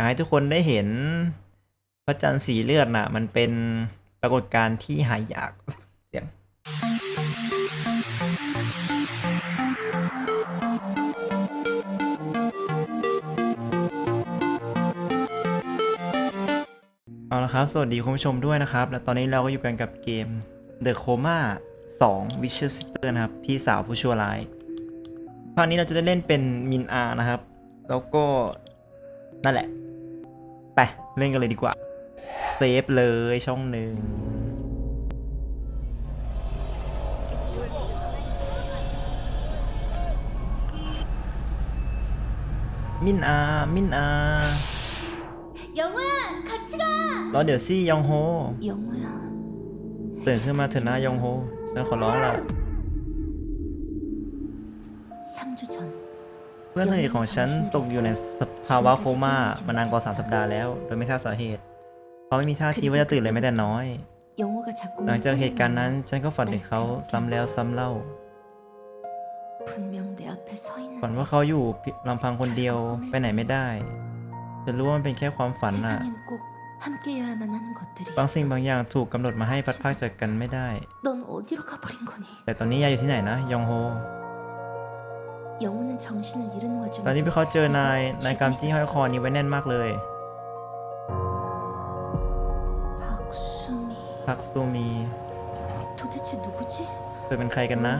ากให้ทุกคนได้เห็นพระจันทร์สีเลือดน่ะ มันเป็นปรากฏการณ์ที่หายากเสียงเอาละครับ สวัสดีคุณผู้ชมด้วยนะครับ และตอนนี้เราก็อยู่กันกับเกม The Coma 2 Witcher Sister นะครับ พี่สาวผู้ชั่วร้ายคราวนี้เราจะได้เล่นเป็นมินอานะครับ แล้วก็นั่นแหละ ไปเล่นกันเลยดีกว่าเซฟเลยช่องหนึ่งมินอา มินอาเราเดี๋ยวซี่ยองโฮตื่นขึ้นมาเถอะนะยองโฮฉันขอร้องละ เพื่อนสนิทของฉันตกอยู่ในสภาวะโคม่ามานานกว่าสามสัปดาห์แล้ว โดยไม่ทราบสาเหตุ เขาไม่มีท่าทีว่าจะตื่นเลยแม้แต่น้อย หลังจากเหตุการณ์นั้นฉันก็ฝันถึงเขาซ้ำแล้วซ้ำเล่า ฝันว่าเขาอยู่ลำพังคนเดียวไปไหนไม่ได้จะรู้ว่ามันเป็นแค่ความฝันอะบางสิ่งบางอย่างถูกกำหนดมาให้พัดพากจากกันไม่ได้ แต่ตอนนี้ยายอยู่ที่ไหนนะยองโฮ ตอนที่เขาเจอนายนายกำจี้ห้อยคอนี้ไว้แน่นมากเลยพักซูมีเธอเป็นใครกันนะ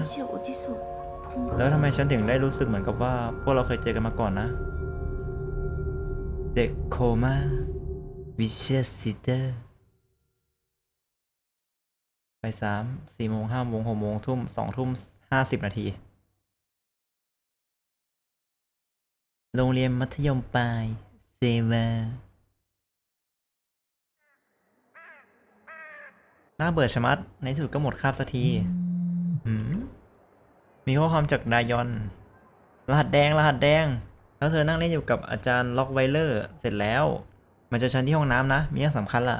แล้วทำไมฉันถึงได้รู้สึกเหมือนกับว่า พวกเราเคยเจอกันมาก่อนนะ เด็กโคมาวิเชียซิเตอร์ไปสามสี่โมงห้าโมงหกโมงทุ่มสองทุ่มห้าสิบนาที โรงเรียนมัธยมปลายเซวาน่าเบื่อชะมัด ในที่สุดก็หมดคาบสักทีหืมมีข้อความจากนายอน รหัสแดง รหัสแดง แล้วเธอนั่งเล่นอยู่กับอาจารย์ล็อกไวเลอร์ เสร็จแล้ว มาเจอฉันที่ห้องน้ำนะ มีเรื่องสำคัญล่ะ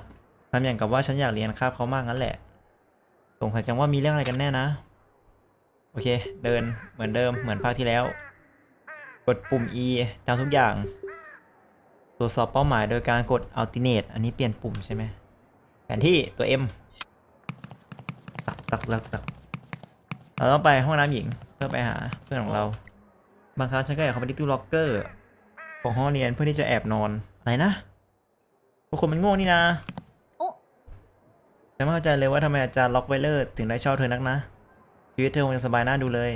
ทำอย่างกับว่าฉันอยากเรียนคาบเขามากงั้นแหละ สงสัยจังว่ามีเรื่องอะไรกันแน่นะ โอเค เดินเหมือนเดิมเหมือนภาคที่แล้ว ดปุ่ม E ทำทุกอย่าง ตรวจสอบเป้าหมายโดยการกด alternate อันนี้เปลี่ยนปุ่มใช่ไหมแผนที่ตัว M ตักตักตักตักเราต้องไปห้องน้ำหญิงเพื่อไปหาเพื่อนของเรา บางครั้งฉันก็อยากเข้าไปที่ตู้ล็อกเกอร์ของห้องเรียนเพื่อที่จะแอบนอน อะไรนะพวกคนมันโง่นี่นะโอ๊ะฉันไม่เข้าใจเลยว่าทำไมอาจารย์ล็อกไวเลอร์ถึงได้ชอบเธอนักนะชีวิตเธอคงจะสบายน่าดูเลย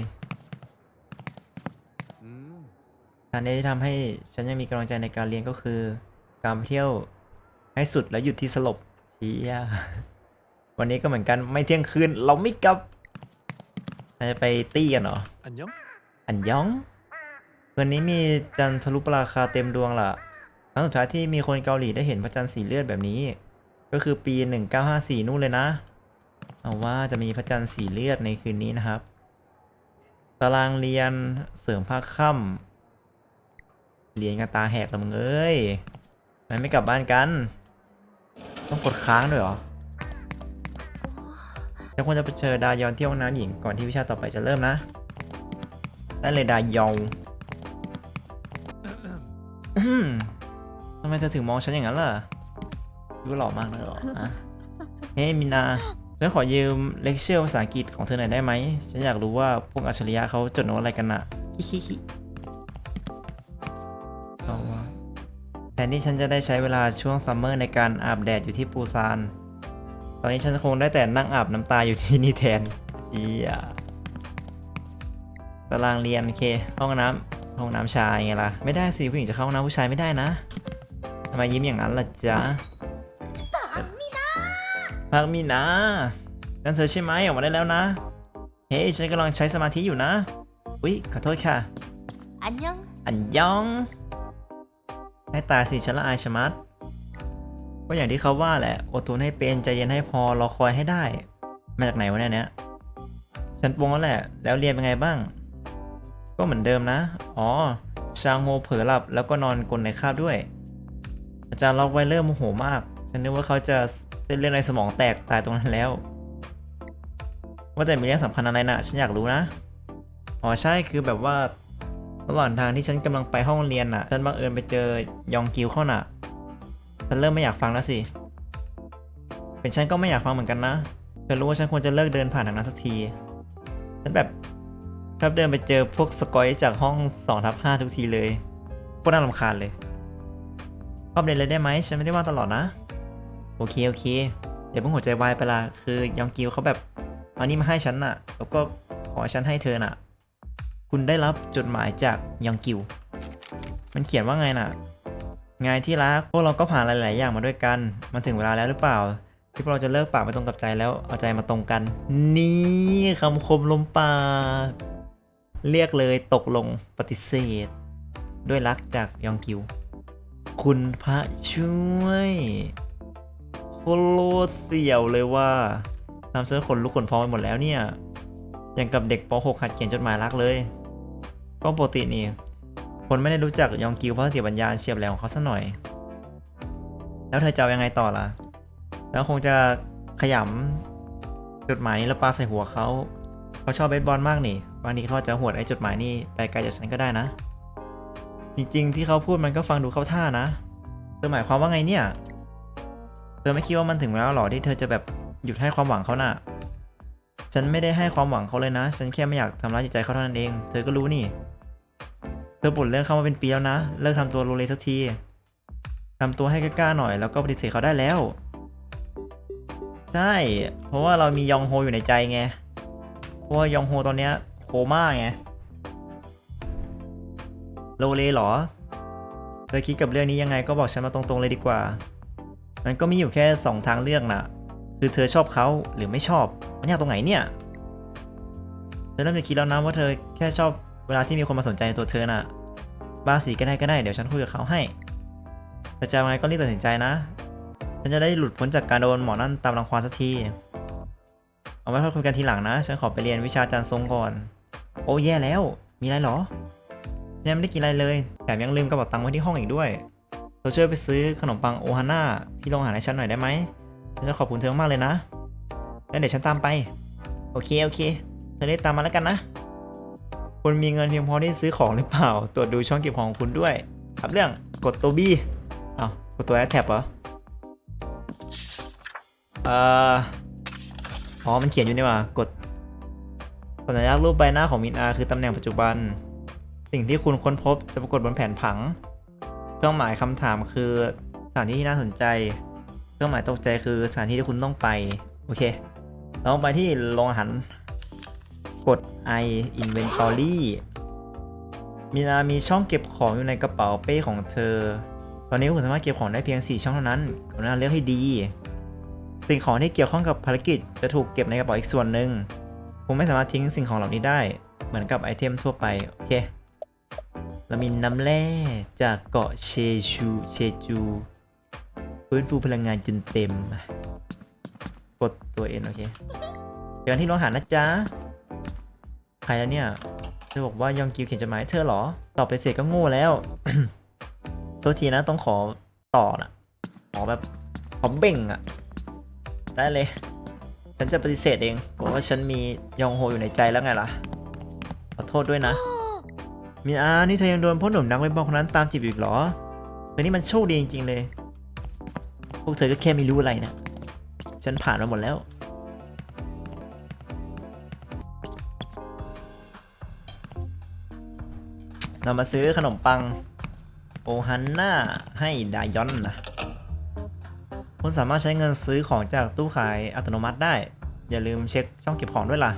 การที่ทำให้ฉันยังมีกำลังใจในการเรียนก็คือ การไปเที่ยวให้สุดแล้วหยุดที่สลบเชียวันนี้ก็เหมือนกันไม่เที่ยงคืน เราไม่กลับเราจะไปตี้กันเหรอ안 녕? อันยอง วันนี้มีจันทรุปราคาเต็มดวงล่ะครั้งสุดท้ายที่มีคนเกาหลีได้เห็นพระจันทร์สีเลือดแบบนี้ ก็คือปี 1954 นู่นเลยนะ เอาว่าจะมีพระจันทร์สีเลือดในคืนนี้นะครับ ตารางเรียนเสริมภาคค่ำ เรียนกันตาแหกละมึงเอ้ยทำไมไม่กลับบ้านกัน ต้องกดค้างด้วยเหรอแล้วควรจะไปเจอดายอนที่ห้องน้ำหญิงก่อนที่วิชาต่อไปจะเริ่มนะ ได้เลยดายองทำไมเธอถึงมองฉันอย่างนั้นล่ะ ดูหล่อมากเลยเหรอเฮ้ยมินา ฉันขอยืมเลคเชอร์ภาษาอังกฤษของเธอหน่อยได้ไหม ฉันอยากรู้ว่าพวกอัจฉริยะเขาจดโน้ตอะไรกันน่ะฮิฮิฮิ เอาว่าแทนที่ฉันจะได้ใช้เวลาช่วงซัมเมอร์ในการอาบแดดอยู่ที่ปูซาน ตอนนี้ฉันคงได้แต่นั่งอาบน้ำตาอยู่ที่นี่แทนเอียตารางเรียนโอเค ห้องน้ำห้องน้ำชายไงล่ะ ไม่ได้สิผู้หญิงจะเข้าห้องน้ำผู้ชายไม่ได้นะทำไมยิ้มอย่างนั้นล่ะจ๊ะพักมีนะนั่นเธอใช่ไหมออกมาได้แล้วนะ เฮ้ยฉันกำลังใช้สมาธิอยู่นะ อุ๊ยขอโทษค่ะ안녕อันยอง ให้ตายสิฉันละอายชะมัด ก็อย่างที่เขาว่าแหละ อดทนให้เป็นใจเย็นให้พอรอคอยให้ได้ มาจากไหนวะเนี่ยเนี้ยฉันปรงแล้วแหละ แล้วเรียนเป็นไงบ้าง ก็เหมือนเดิมนะ อ๋อ ชางโฮเผลอหลับแล้วก็นอนกลนในคาบด้วย อาจารย์ล็อกไวเลอร์โมโหมาก ฉันนึกว่าเขาจะเส้นเลือดในสมองแตกตายตรงนั้นแล้ว ว่าแต่มีเรื่องสำคัญอะไรนะฉันอยากรู้นะ อ๋อใช่คือแบบว่า ระหว่างทางที่ฉันกำลังไปห้องเรียนน่ะ ฉันบังเอิญไปเจอยองกิวเข้าน่ะ ฉันเริ่มไม่อยากฟังแล้วสิ เป็นฉันก็ไม่อยากฟังเหมือนกันนะเธอรู้ว่าฉันควรจะเลิกเดินผ่านทางนั้นสักที ฉันแบบชอบเดินไปเจอพวกสกอยจากห้อง2ทับ5ทุกทีเลยพวกน่ารำคาญเลยรอบเรียนเลยได้ไหม ฉันไม่ได้ว่างตลอดนะ โอเคโอเคเดี๋ยวเพิ่งหัวใจวายไปละคือยองกิวเขาแบบเอานี่มาให้ฉันน่ะ แล้วก็ขอฉันให้เธอน่ะ คุณได้รับจดหมายจากยองกิว มันเขียนว่าไงน่ะ ไงที่รักพวกเราก็ผ่านหลาย ๆ อย่างมาด้วยกัน มันถึงเวลาแล้วหรือเปล่า ที่พวกเราจะเลิกปากไม่ตรงกับใจแล้วเอาใจมาตรงกัน นี่คำคมลมปากเรียกเลยตกลงปฏิเสธ ด้วยรักจากยองกิว คุณพระช่วยโคโลเสี่ยวเลยว่าทำเสื้อขนลุกขนพองไปหมดแล้วเนี่ย อย่างกับเด็กป .6 หัดเขียนจดหมายรักเลย ก็ปกตินี่ คนไม่ได้รู้จักยองกิวเพราะเสติปัญญาเฉียบแหลมของเขาซะหน่อย แล้วเธอจะเอายังไงต่อล่ะ แล้วคงจะขยำจดหมายนี้แล้วปาใส่หัวเขาเขาชอบเบสบอลมากนี่บางทีเขาจะหวดไอ้จดหมายนี่ไปไกลจากฉันก็ได้นะ จริง ๆ ที่เขาพูดมันก็ฟังดูเข้าท่านะเธอหมายความว่าไงเนี่ย เธอไม่คิดว่ามันถึงเวลาหรอที่เธอจะแบบหยุดให้ความหวังเขาน่ะ ฉันไม่ได้ให้ความหวังเขาเลยนะ ฉันแค่ไม่อยากทำร้ายจิตใจเขาเท่านั้นเอง เธอก็รู้นี่ ธอบ่นเรื่องเข้ามาเป็นปีแล้วนะ เลิกทำตัวโลเลสักทีทำตัวให้กล้าๆหน่อยแล้วก็ปฏิเสธเขาได้แล้ว ใช่ เพราะว่าเรามียองโฮอยู่ในใจไง เพราะว่ายองโฮตอนเนี้ยโคม่าไง โลเลหรอ เธอคิดกับเรื่องนี้ยังไงก็บอกฉันมาตรงๆเลยดีกว่า มันก็มีอยู่แค่สองทางเลือกน่ะคือเธอชอบเขาหรือไม่ชอบ มันยากตรงไหนเนี่ย เธอเริ่มจะคิดแล้วนะว่าเธอแค่ชอบเวลาที่มีคนมาสนใจในตัวเธอน่ะ บ้าสีก็ได้ก็ได้เดี๋ยวฉันคุยกับเขาให้เธอจะเอาไงก็รีบตัดสินใจนะ ฉันจะได้หลุดพ้นจากการโดนหมอนั่นตามรังควานสักที เอาไว้ค่อยคุยกันทีหลังนะ ฉันขอไปเรียนวิชาจารย์ทรงก่อน โอ้แย่แล้ว มีอะไรเหรอยังไม่ได้กินอะไรเลย แถมยังลืมกระเป๋าตังค์ไว้ที่ห้องอีกด้วย เธอช่วยไปซื้อขนมปังโอฮาน่าที่โรงอาหารให้ฉันหน่อยได้ไหมฉันจะขอบคุณเธอมากเลยนะ แล้วเดี๋ยวฉันตามไป โอเคโอเค เธอรีบตามมาแล้วกันนะ คุณมีเงินเพียงพอที่ซื้อของหรือเปล่า ตรวจดูช่องเก็บของของคุณด้วย ครับเรื่องกดตัวบี้อ้าวกดตัวแอดแท็บเหรอเอ่ออ๋อ มันเขียนอยู่นี่ว่ากดสัญลักษณ์รูปใบหน้าของมินอาคือตำแหน่งปัจจุบัน สิ่งที่คุณค้นพบจะปรากฏบนแผนผัง เครื่องหมายคำถามคือสถานที่ที่น่าสนใจ เครื่องหมายตกใจคือสถานที่ที่คุณต้องไป โอเค เราต้องไปที่โรงอาหาร กด i inventory มีนามีช่องเก็บของอยู่ในกระเป๋าเป้ของเธอ ตอนนี้คุณสามารถเก็บของได้เพียง 4 ช่องเท่านั้นกรุณาเลือกให้ดี สิ่งของที่เกี่ยวข้องกับภารกิจจะถูกเก็บในกระเป๋าอีกส่วนหนึ่ง คุณไม่สามารถทิ้งสิ่งของเหล่านี้ได้ เหมือนกับไอเทมทั่วไป โอเค เรามีน้ำแร่จากเกาะเชชูเชจูฟื้นฟูพลังงานจนเต็ม กดตัวเองโอเคเจอกันที่โรงอาหารนะจ๊ะ ใครแล้วเนี่ย เธอบอกว่ายองกิวเขียนจดหมายเธอเหรอ ตอบไปเสร็จก็โง่แล้ว โทษทีนะต้องขอต่อนะขอแบบขอเบ่งอะได้เลย ฉันจะปฏิเสธเองบอกว่าฉันมียองโฮอยู่ในใจแล้วไงล่ะ ขอโทษด้วยนะ มีอา นี่เธอยังโดนพ่อหนุ่มนักเวทบอลคนนั้นตามจีบอีกเหรอเธอนี่มันโชคดีจริงๆเลย พวกเธอก็แค่ไม่รู้อะไรนะ ฉันผ่านมาหมดแล้ว เรามาซื้อขนมปังโอฮันน่าให้ดายอนนะ คุณสามารถใช้เงินซื้อของจากตู้ขายอัตโนมัติได้ อย่าลืมเช็คช่องเก็บของด้วยล่ะ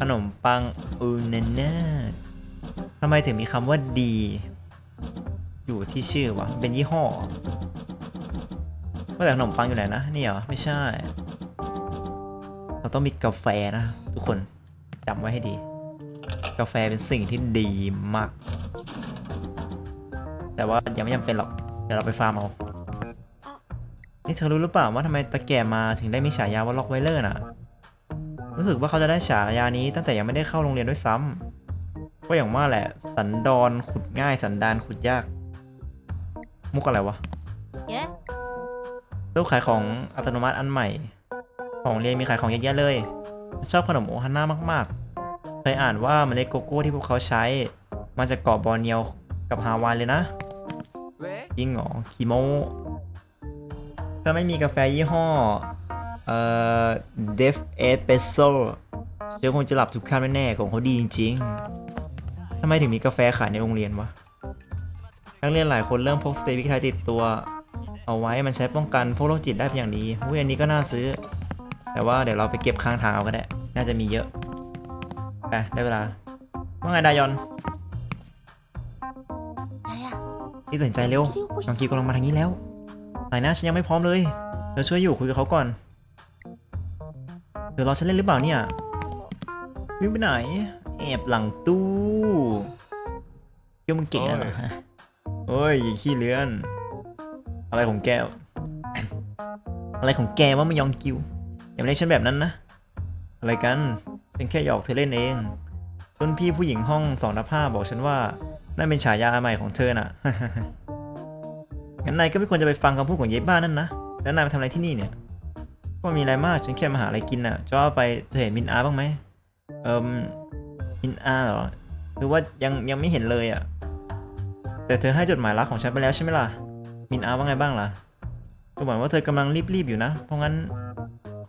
ขนมปังอูเนเน่ทำไมถึงมีคำว่าดี อยู่ที่ชื่อวะ เป็นยี่ห้อว่าแต่ขนมปังอยู่ไหนนะ นี่เหรอ ไม่ใช่ เราต้องมีกาแฟนะ ทุกคนจำไว้ให้ดี กาแฟเป็นสิ่งที่ดีมาก แต่ว่ายังไม่จำเป็นหรอก เดี๋ยวเราไปฟาร์มเอา นี่เธอรู้หรือเปล่าว่าทำไมตะแก่มาถึงได้มีฉายาว่าล็อกไวเลอร์น่ะ รู้สึกว่าเขาจะได้ฉายานี้ตั้งแต่ยังไม่ได้เข้าโรงเรียนด้วยซ้ำก็อย่างว่าแหละ สันดอนขุดง่ายสันดานขุดยาก มุกอะไรวะ 예? ตู้ขายของอัตโนมัติอันใหม่ ของเรียนมีขายของเยอะแยะเลย ชอบขนมโอฮันน่ามากๆ เคยอ่านว่าเมล็ดโกโก้ที่พวกเขาใช้ มาจากเกาะบอร์เนียวกับฮาวายเลยนะ 왜? จริงเหรอคีโมถ้าไม่มีกาแฟยี่ห้อ เอ่อ Def Espresso เดี๋ยวคงจะหลับทุกค่ำแน่ๆของเขาดีจริงๆทำไมถึงมีกาแฟขายในโรงเรียนวะนักเรียนหลายคนเริ่มพกสเปรย์พริกไทยติดตัว เอาไว้มันใช้ป้องกันพวกโรคจิตได้เป็นอย่างดีอุ้ยอันนี้ก็น่าซื้อ แต่ว่าเดี๋ยวเราไปเก็บข้างทางเอาก็ได้ น่าจะมีเยอะ ไปได้เวลา ว่าไงดายอนนี่ตัดสินใจเร็วน้องกีกำลังมาทางนี้แล้วไหนนะฉันยังไม่พร้อมเลยเดี๋ยวช่วยอยู่คุยกับเขาก่อนเดี๋ยวรอฉันเล่นหรือเปล่าเนี่ยวิ่งไปไหน แอบหลังตู้เกี่ยวมึงเก่งนะเหรอโอ้ขี้เลื้อน อะไรของแกอะไรของแกว่ามายองกิวอย่ามาเล่นฉันแบบนั้นนะอะไรกัน ฉันแค่หยอกเธอเล่นเองรุ่นพี่ผู้หญิงห้องสองทับห้าบอกฉันว่านั่นเป็นฉายาใหม่ของเธอน่ะงั้นนายก็ไม่ควรจะไปฟังคำพูดของยายบ้านนั่นนะ แล้วนายมาทำอะไรที่นี่เนี่ย ก็มีอะไรมาก ฉันแค่มาหาอะไรกินน่ะจะว่าไปเธอเห็นมินอาบ้างไหมเอิมมินอาเหรอคือว่ายังยังไม่เห็นเลยอะ แต่เธอให้จดหมายรักของฉันไปแล้วใช่ไหมล่ะ มินอาว่าไงบ้างล่ะก็เหมือนว่าเธอกำลังรีบๆอยู่นะ เพราะงั้น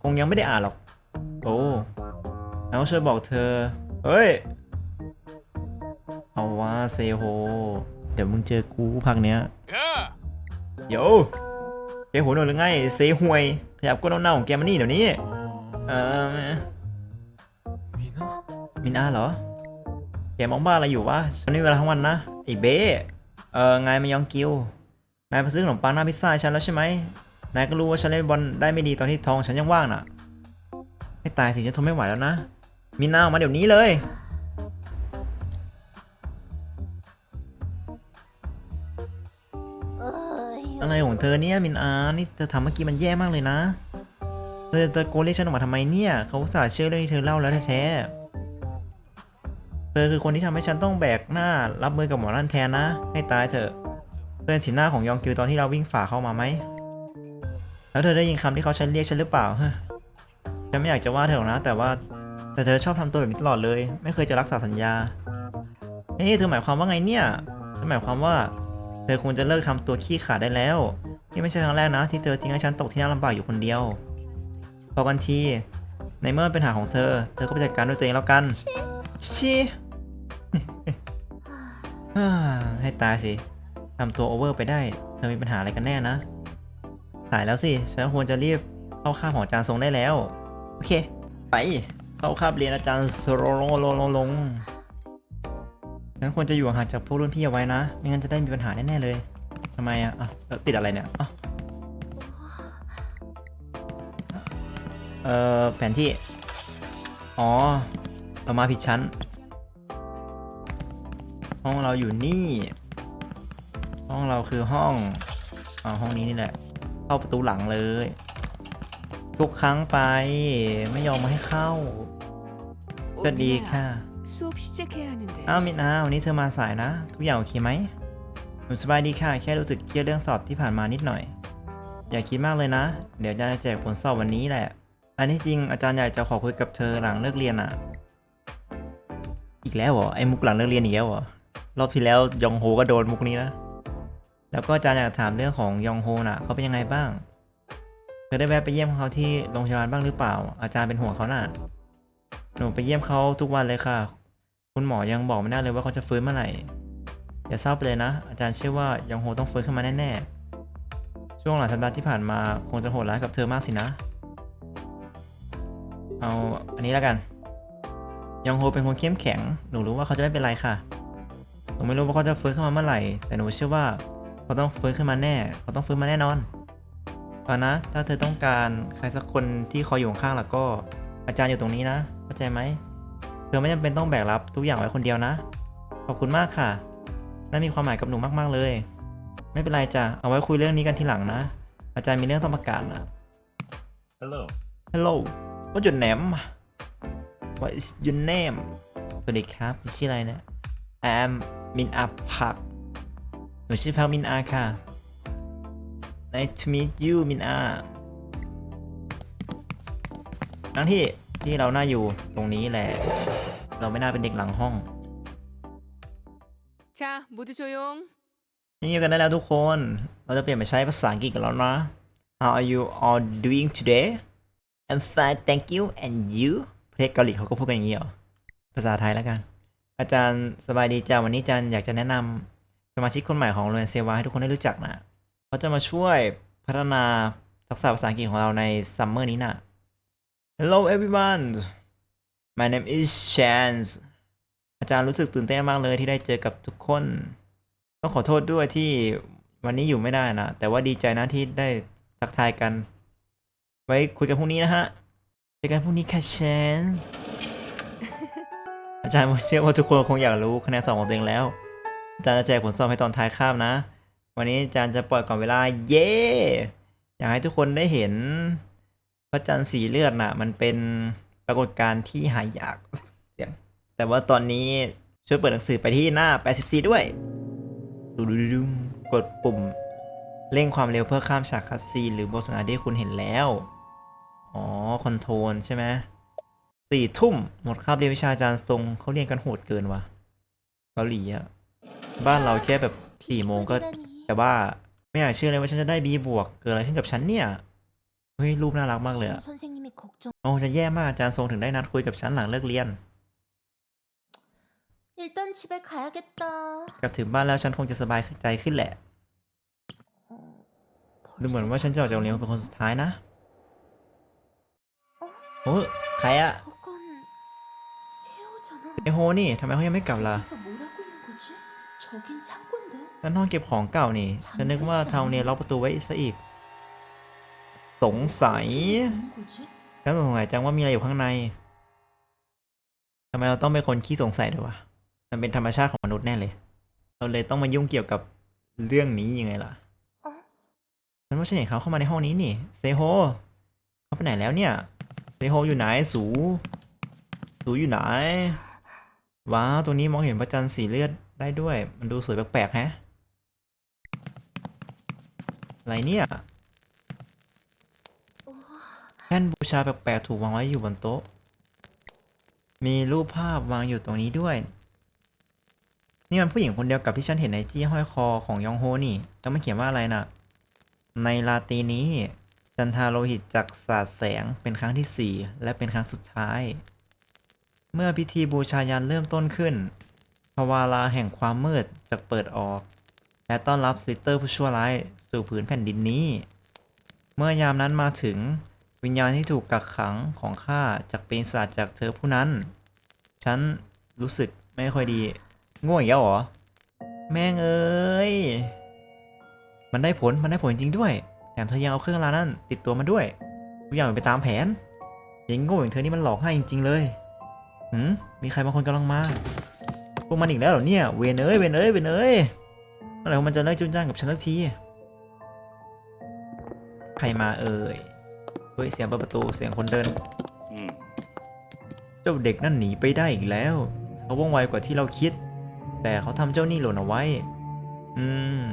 คงยังไม่ได้อ่านหรอก โอ้ แล้วช่วยบอกเธอ เฮ้ย เอาว่าเซโฮ เดี๋ยวมึงเจอกูพักเนี้ยโยแกหัวหนวดหรือไง เซฮวย ขยับก้นเน่าๆของแกมานี่เดี๋ยวนี้ เออ미 나? มินอาเหรอ แกมองบ้าอะไรอยู่วะฉันไม่มีเวลาทั้งวันนะไอ้เบ้เออไงมายองกิวนายไปซื้อขนมปังหน้าพิซซ่าให้ฉันแล้วใช่ไหมนายก็รู้ว่าฉันเล่นบอลได้ไม่ดีตอนที่ท้องฉันยังว่างน่ะไม่ตายสิฉันทนไม่ไหวแล้วนะ มินอาออกมาเดี๋ยวนี้เลย어 이, อะไรของเธอเนี่ยมินอา นี่เธอทำเมื่อกี้มันแย่มากเลยนะ เธอตะโกนเรียกฉันออกมาทำไมเนี่ย เขาอุตส่าห์เชื่อเรื่องที่เธอเล่าแล้วแท้ๆเธอคือคนที่ทำให้ฉันต้องแบกหน้ารับมือกับหมอนั่นแทนนะ ให้ตายเถอะเพื่อนสีหน้าของยองกิวตอนที่เราวิ่งฝ่าเข้ามาไหม แล้วเธอได้ยินคำที่เขาใช้เรียกฉันหรือเปล่าฮะฉันไม่อยากจะว่าเธอหรอกนะ แต่ว่า แต่เธอชอบทำตัวแบบนี้ตลอดเลย ไม่เคยจะรักษาสัญญาเฮ้ยเธอหมายความว่าไงเนี่ยเธอหมายความว่า เธอควรจะเลิกทำตัวขี้ขลาดได้แล้วนี่ไม่ใช่ครั้งแรกนะ ที่เธอทิ้งให้ฉันตกที่น่าลำบากอยู่คนเดียวพอกันที ในเมื่อมันเป็นปัญหาของเธอ เธอก็ไปจัดการด้วยตัวเองแล้วกันชิฮ่าให้ตายสิทำตัวโอเวอร์ไปได้ เธอมีปัญหาอะไรกันแน่นะสายแล้วสิ ฉันควรจะรีบเข้าคาบของอาจารย์ทรงได้แล้ว โอเค ไป เข้าคาบเรียนอาจารย์สโรลงลงลงลงฉันควรจะอยู่ห่างจากพวกรุ่นพี่เอาไว้นะ ไม่งั้นจะได้มีปัญหาแน่ๆเลยทำไมอะอะติดอะไรเนี่ยอะเอ่อแผนที่ อ๋อ เรามาผิดชั้น ห้องเราอยู่นี่ ห้องเราคือห้องอ่าห้องนี้นี่แหละ เข้าประตูหลังเลย ทุกครั้งไปไม่ยอมมาให้เข้าก็ดีค่ะอ้าวมินอาวันนี้เธอมาสายนะ ทุกอย่างโอเคไหมหนูสบายดีค่ะ แค่รู้สึกเครียดเรื่องสอบที่ผ่านมานิดหน่อย อย่าคิดมากเลยนะ เดี๋ยวอาจารย์แจกผลสอบวันนี้แหละ อันที่จริงอาจารย์ใหญ่จะขอคุยกับเธอหลังเลิกเรียนอะ อีกแล้วเหรอไอ้มุกหลังเลิกเรียนอีกแล้วเหรอรอบที่แล้วยองโฮก็โดนมุกนี้นะแล้วก็อาจารย์อยากถามเรื่องของยองโฮน่ะเขาเป็นยังไงบ้าง ธอได้แวะไปเยี่ยมเขาที่โรงพยาบาลบ้างหรือเปล่า อาจารย์เป็นห่วงเขาน่ะ หนูไปเยี่ยมเขาทุกวันเลยค่ะ คุณหมอยังบอกไม่ได้เลยว่าเขาจะฟื้นเมื่อไหร่ อย่าเศร้าไปเลยนะ อาจารย์เชื่อว่ายองโฮต้องฟื้นขึ้นมาแน่ๆ ช่วงหลายสัปดาห์ที่ผ่านมาคงจะโหดร้ายกับเธอมากสินะ เอาอันนี้แล้วกันยองโฮเป็นคนเข้มแข็ง หนูรู้ว่าเขาจะไม่เป็นไรค่ะ หนูไม่รู้ว่าเขาจะฟื้นขึ้นมาเมื่อไหร่ แต่หนูเชื่อว่าเขาต้องฟื้นขึ้นมาแน่ เขาต้องฟื้นมาแน่นอน ตอนนะ ถ้าเธอต้องการใครสักคนที่คอยอยู่ข้างๆแล้วก็อาจารย์อยู่ตรงนี้นะ เข้าใจไหม เธอไม่จำเป็นต้องแบกรับทุกอย่างไว้คนเดียวนะ ขอบคุณมากค่ะ นั่นมีความหมายกับหนูมากๆเลย ไม่เป็นไรจ้ะ เอาไว้คุยเรื่องนี้กันทีหลังนะ อาจารย์มีเรื่องต้องประกาศนะ Hello. Hello What's your name What is your name สวัสดีครับชื่ออะไรเนี่ย I'm มินอาพักหนูชื่อพักมินอาค่ะ Nice to meet you มินอาทั้งที่ที่เราน่าอยู่ตรงนี้แหละ เราไม่น่าเป็นเด็กหลังห้อง 자 모두 조용 นี่กันได้แล้วทุกคน เราจะเปลี่ยนไปใช้ภาษาอังกฤษกันแล้วนะ How are you all doing today I'm fine thank you and you ประเทศเกาหลีเขาก็พูดกันอย่างนี้เหรอ ภาษาไทยแล้วกัน อาจารย์สบายดีจ้าวันนี้อาจารย์อยากจะแนะนำสมาชิกคนใหม่ของโรงเรียนเซวาให้ทุกคนได้รู้จักนะ เขาจะมาช่วยพัฒนาทักษะภาษาอังกฤษของเราในซัมเมอร์นี้นะ Hello everyone my name is Chance อาจารย์รู้สึกตื่นเต้นมากเลยที่ได้เจอกับทุกคน ต้องขอโทษด้วยที่วันนี้อยู่ไม่ได้นะ แต่ว่าดีใจนะที่ได้ทักทายกัน ไว้คุยกันพรุ่งนี้นะฮะเจอกันพรุ่งนี้ค่ะแชนอาจารย์เชื่อว่าทุกคนคงอยากรู้คะแนนสอบของตัวเองแล้ว อาจารย์จะแจกผลสอบให้ตอนท้ายคาบนะ วันนี้อาจารย์จะปล่อยก่อนเวลา เย้อยากให้ทุกคนได้เห็นพระจันทร์สีเลือดน่ะ มันเป็นปรากฏการณ์ที่หายากเสียงแต่ว่าตอนนี้ช่วยเปิดหนังสือไปที่หน้า 84 ด้วยดูดูดูกดปุ่ม เร่งความเร็วเพื่อข้ามฉากคัสซีนหรือบทสนทนาที่คุณเห็นแล้ว อ๋อ คอนโทรลใช่ไหมสี่ทุ่ม หมดคาบเรียนวิชาอาจารย์ทรงเขาเรียนกันโหดเกินว่ะเกาหลีอะบ้านเราแค่แบบสี่โมงก็ แต่ว่าไม่อยากเชื่อเลยว่าฉันจะได้ B บวกเกิดอะไรขึ้นกับฉันเนี่ยเฮ้ยรูปน่ารักมากเลยโอ้จะแย่มากอาจารย์ทรงถึงได้นัดคุยกับฉันหลังเลิกเรียนกลับถึงบ้านแล้วฉันคงจะสบายใจขึ้นแหละดูเหมือนว่าฉันจะออกจากโรงเรียนเป็นคนสุดท้ายนะโอ้ใครอะไอโฮนี่ทำไมเขายังไม่กลับล่ะ แล้วนอนเก็บของเก่านี่ ฉันนึกว่าทาวเนียล็อกประตูไว้ซะอีก สงสัยฉันสงสัยจังว่ามีอะไรอยู่ข้างในทำไมเราต้องเป็นคนขี้สงสัยด้วยวะ มันเป็นธรรมชาติของมนุษย์แน่เลย เราเลยต้องมายุ่งเกี่ยวกับเรื่องนี้ยังไงล่ะ ฉันว่าฉันเห็นเขาเข้ามาในห้องนี้นี่ เซโฮ เขาไปไหนแล้วเนี่ย เซโฮอยู่ไหน สู สูอยู่ไหน ว้าว ตรงนี้มองเห็นพระจันทร์สีเลือดได้ด้วย มันดูสวยแปลกๆแฮะ อะไรเนี่ย.แท่นบูชาแปลกๆถูกวางไว้อยู่บนโต๊ะ มีรูปภาพวางอยู่ตรงนี้ด้วย นี่มันผู้หญิงคนเดียวกับที่ฉันเห็นในจี้ห้อยคอของยองโฮนี่ แล้วมันเขียนว่าอะไรน่ะ ในลาตีนี้ จันทาโลหิตจากสาดแสงเป็นครั้งที่สี่และเป็นครั้งสุดท้าย เมื่อพิธีบูชายันเริ่มต้นขึ้นภาวาลาแห่งความมืดจะเปิดออก และต้อนรับสลิตเตอร์ผู้ชั่วร้ายสู่ผืนแผ่นดินนี้ เมื่อยามนั้นมาถึงวิญญาณที่ถูกกักขังของข้าจากเป็นศาสตร์จากเธอผู้นั้น ฉันรู้สึกไม่ค่อยดี ง่วงอีกแล้วเหรอ แม่งเอ้ย มันได้ผล มันได้ผลจริงด้วย แถมเธอยังเอาเครื่องรางนั้น ติดตัวมาด้วยทุกอย่างเป็นไปตามแผนยังโง่อย่างเธอนี่มันหลอกให้จริงๆเลยหืมมีใครบางคนกำลังมา พวกมันอีกแล้วเหรอเนี่ย เวนเอ้ย เวนเอ้ย เวนเอ้ย เมื่อไหร่พวกมันจะเลิกจุนจ้างกับฉันสักที ใครมาเอ่ย เฮ้ยเสียงเปิดประตูเสียงคนเดิน อืมเจ้าเด็กนั่นหนีไปได้อีกแล้ว เขาว่องไวกว่าที่เราคิด แต่เขาทำเจ้าหนี้หล่นเอาไว้ อืม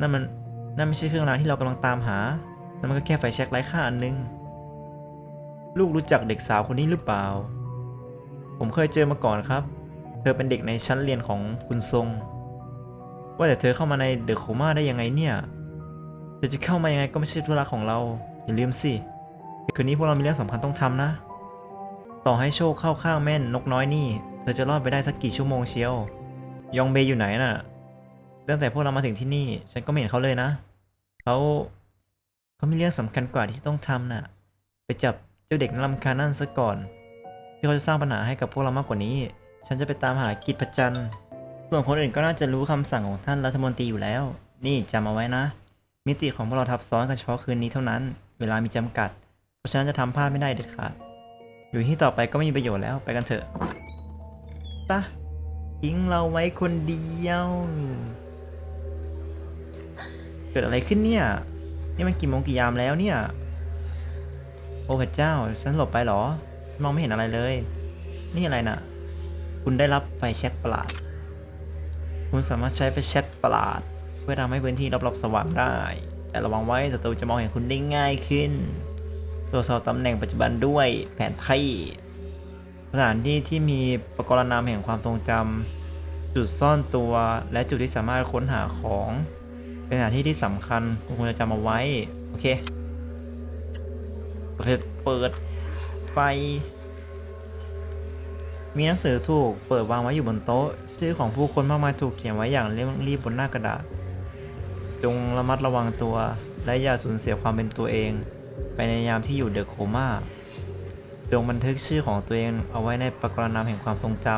นั่นมัน นั่นไม่ใช่เครื่องรางที่เรากำลังตามหา นั่นมันก็แค่ไฟแช็กไร้ค่าอันนึง ลูกรู้จักเด็กสาวคนนี้หรือเปล่า ผมเคยเจอมาก่อนครับ เธอเป็นเด็กในชั้นเรียนของคุณทรง ว่าแต่เธอเข้ามาในเดอะโคม่าได้ยังไงเนี่ยเธอจะเข้ามายังไงก็ไม่ใช่ธุระของเรา อย่าลืมสิ คืนนี้พวกเรามีเรื่องสำคัญต้องทำนะ ต่อให้โชคเข้าข้างแม่นนกน้อยนี่ เธอจะรอดไปได้สักกี่ชั่วโมงเชียว ยองเบย์อยู่ไหนน่ะ ตั้งแต่พวกเรามาถึงที่นี่ ฉันก็ไม่เห็นเขาเลยนะ เขาเขามีเรื่องสำคัญกว่าที่ต้องทำน่ะ ไปจับเจ้าเด็กน่ารำคานั่นซะก่อน ที่เขาจะสร้างปัญหาให้กับพวกเรามากกว่านี้ ฉันจะไปตามหากิจพจันทร์ ส่วนคนอื่นก็น่าจะรู้คำสั่งของท่านรัฐมนตรีอยู่แล้ว นี่จำเอาไว้นะ มิติของพวกเราทับซ้อนกันเฉพาะคืนนี้เท่านั้น เวลามีจำกัด เพราะฉะนั้นจะทำพลาดไม่ได้เด็ดขาด อยู่ที่ต่อไปก็ไม่มีประโยชน์แล้วไปกันเถอะปะทิ้งเราไว้คนเดียว เกิดอะไรขึ้นเนี่ย นี่มันกี่โมงกี่ยามแล้วเนี่ย โอ้พระเจ้า ฉันหลบไปเหรอ มองไม่เห็นอะไรเลย นี่อะไรน่ะ คุณได้รับไฟแช็กประหลาด คุณสามารถใช้ไฟแช็กประหลาด เพื่อทำให้พื้นที่รอบๆสว่างได้ แต่ระวังไว้ศัตรูจะมองเห็นคุณได้ง่ายขึ้น ตรวจสอบตำแหน่งปัจจุบันด้วยแผนที่สถานที่ที่มีปรากรณามแห่งความทรงจำจุดซ่อนตัวและจุดที่สามารถค้นหาของ เป็นสถานที่ที่สำคัญคุณควรจะจำเอาไว้ โอเคเปิดไฟ มีหนังสือถูกเปิดวางไว้อยู่บนโต๊ะ ชื่อของผู้คนมากมายถูกเขียนไว้อย่างเร่งรีบบนหน้ากระดาษ จงระมัดระวังตัว และอย่าสูญเสียความเป็นตัวเอง ไปในยามที่อยู่เดอะโคม่าจงบันทึกชื่อของตัวเองเอาไว้ในปรกรณามแห่งความทรงจ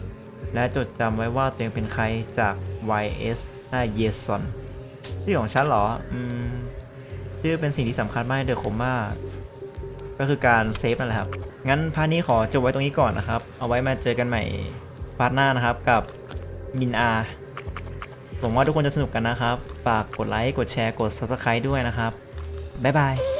ำและจดจำไว้ว่าตัวเองเป็นใครจาก YS หน้าเยซอนชื่อของฉันเหรอ อืม ชื่อเป็นสิ่งที่สำคัญมากเดอะโคม่า ก็คือการเซฟนั่นแหละครับ งั้นพาร์ทนี้ขอจบไว้ตรงนี้ก่อนนะครับ เอาไว้มาเจอกันใหม่พาร์ทหน้านะครับกับมินอาผมว่าทุกคนจะสนุกกันนะครับ ฝากกดไลค์ กดแชร์ กด subscribe ด้วยนะครับ บ๊ายบาย